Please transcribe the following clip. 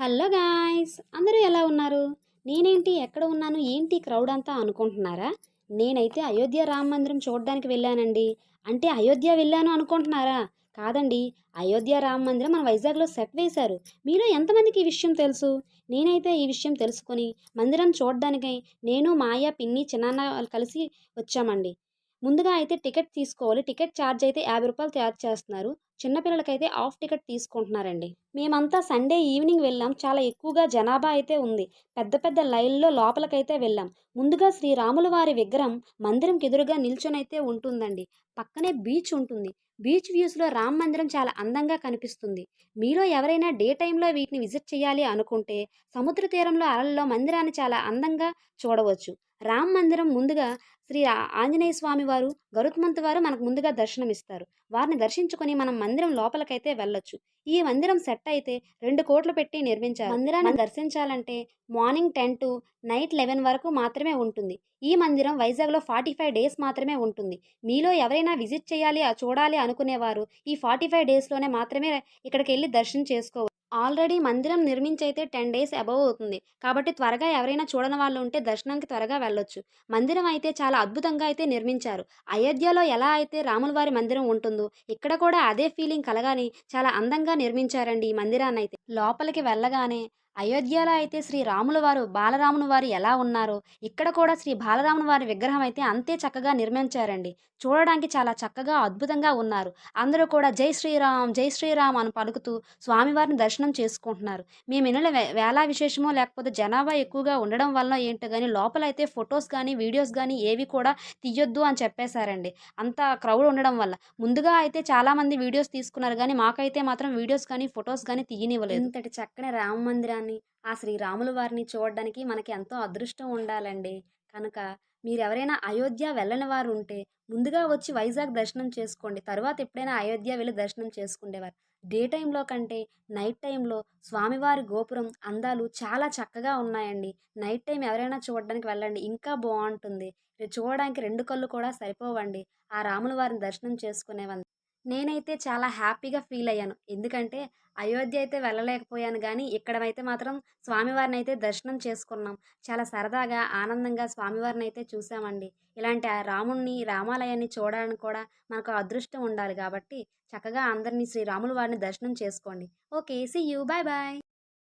Hello guys అందరూ ఎలా ఉన్నారు? నేనేంటి ఎక్కడ ఉన్నాను ఏంటి క్రౌడ్ అంతా అనుకుంటున్నారా? నేనైతే అయోధ్య రామ మందిరం చూడడానికి వెళ్ళానండి. అంటే అయోధ్య వెళ్ళాను అనుకుంటున్నారా? కాదండి అయోధ్య రామ మందిరం మన వైజాగ్లో సెట్ వేశారు. మీలో ఎంతమందికి ఈ విషయం తెలుసు? నేనైతే ఈ విషయం తెలుసుకొని మందిరం చూడడానికై నేను మాయ పిన్ని చిన్నాన్న వాళ్ళు కలిసి వచ్చామండి. ముందుగా అయితే టికెట్ తీసుకోవాలి. టికెట్ ఛార్జ్ అయితే యాభై రూపాయలు ఛార్జ్ చేస్తున్నారు. చిన్నపిల్లలకైతే హాఫ్ టికెట్ తీసుకుంటున్నారండి. మేమంతా సండే ఈవినింగ్ వెళ్ళాం. చాలా ఎక్కువగా జనాభా అయితే ఉంది. పెద్ద పెద్ద లైన్లో లోపలికైతే వెళ్ళాం. ముందుగా శ్రీరాముల వారి విగ్రహం మందిరంకి ఎదురుగా నిల్చొనైతే ఉంటుందండి. పక్కనే బీచ్ ఉంటుంది. బీచ్ వ్యూస్లో రామ్ మందిరం చాలా అందంగా కనిపిస్తుంది. మీలో ఎవరైనా డే టైంలో వీటిని విజిట్ చేయాలి అనుకుంటే సముద్ర తీరంలో అలల్లో మందిరాన్ని చాలా అందంగా చూడవచ్చు. రామ్ మందిరం ముందుగా శ్రీ ఆంజనేయ స్వామి వారు గరుత్మంత్ వారు మనకు ముందుగా దర్శనమిస్తారు. వారిని దర్శించుకొని మనం మందిరం లోపలికైతే వెళ్ళొచ్చు. ఈ మందిరం సెట్ అయితే రెండు కోట్లు పెట్టి నిర్మించారు. మందిరాన్ని దర్శించాలంటే morning ten to night eleven వరకు మాత్రమే ఉంటుంది. ఈ మందిరం వైజాగ్లో ఫార్టీ ఫైవ్ డేస్ మాత్రమే ఉంటుంది. మీలో ఎవరైనా విజిట్ చేయాలి చూడాలి అనుకునేవారు ఈ ఫార్టీ ఫైవ్ డేస్లోనే మాత్రమే ఇక్కడికి వెళ్ళి దర్శనం చేసుకోవచ్చు. ఆల్రెడీ మందిరం నిర్మించైతే టెన్ డేస్ అబవ్ అవుతుంది. కాబట్టి త్వరగా ఎవరైనా చూడని వాళ్ళు ఉంటే దర్శనానికి త్వరగా వెళ్ళొచ్చు. మందిరం అయితే చాలా అద్భుతంగా అయితే నిర్మించారు. అయోధ్యలో ఎలా అయితే రాముల వారి మందిరం ఉంటుందో ఇక్కడ కూడా అదే ఫీలింగ్ కలగాని చాలా అందంగా నిర్మించారండి ఈ మందిరాన్ని అయితే లోపలికి వెళ్ళగానే అయోధ్యలో అయితే శ్రీ రాముల వారు బాలరాముని వారు ఎలా ఉన్నారో? ఇక్కడ కూడా శ్రీ బాలరాముని వారి విగ్రహం అయితే అంతే చక్కగా నిర్మించారండి. చూడడానికి చాలా చక్కగా అద్భుతంగా ఉన్నారు. అందరూ కూడా జై శ్రీరామ్ జై శ్రీరామ్ అని పలుకుతూ స్వామివారిని దర్శనం చేసుకుంటున్నారు. మేము ఇనుల వేలా విశేషమో లేకపోతే జనాభా ఎక్కువగా ఉండడం వల్ల ఏంటో కానీ లోపల అయితే ఫొటోస్ కానీ వీడియోస్ కానీ ఏవి కూడా తీయొద్దు అని చెప్పేశారండి. అంత క్రౌడ్ ఉండడం వల్ల. ముందుగా అయితే చాలామంది వీడియోస్ తీసుకున్నారు కానీ మాకైతే మాత్రం వీడియోస్ కానీ ఫొటోస్ కానీ తీయనివ్వలేదు. ఇంతటి చక్కని రామ మందిరాన్ని ఆ శ్రీరాముల వారిని చూడడానికి మనకి ఎంతో అదృష్టం ఉండాలండి. కనుక మీరు ఎవరైనా అయోధ్య వెళ్ళని వారు ఉంటే ముందుగా వచ్చి వైజాగ్ దర్శనం చేసుకోండి. తర్వాత ఎప్పుడైనా అయోధ్య వెళ్ళి దర్శనం చేసుకునేవారు డే టైంలో కంటే నైట్ టైంలో స్వామివారి గోపురం అందాలు చాలా చక్కగా ఉన్నాయండి. నైట్ టైం ఎవరైనా చూడడానికి వెళ్ళండి. ఇంకా బాగుంటుంది. చూడడానికి రెండు కళ్ళు కూడా సరిపోవండి. ఆ రాముల వారిని దర్శనం చేసుకునేవారు నేనైతే చాలా హ్యాపీగా ఫీల్ అయ్యాను. ఎందుకంటే అయోధ్య అయితే వెళ్ళలేకపోయాను కానీ ఇక్కడైతే మాత్రం స్వామివారిని అయితే దర్శనం చేసుకున్నాం. చాలా సరదాగా ఆనందంగా స్వామివారిని అయితే చూసామండి. ఇలాంటి రాముణ్ణి రామాలయాన్ని చూడడానికి కూడా మనకు అదృష్టం ఉండాలి కాబట్టి చక్కగా అందరినీ శ్రీరాములు వారిని దర్శనం చేసుకోండి. Okay see you bye bye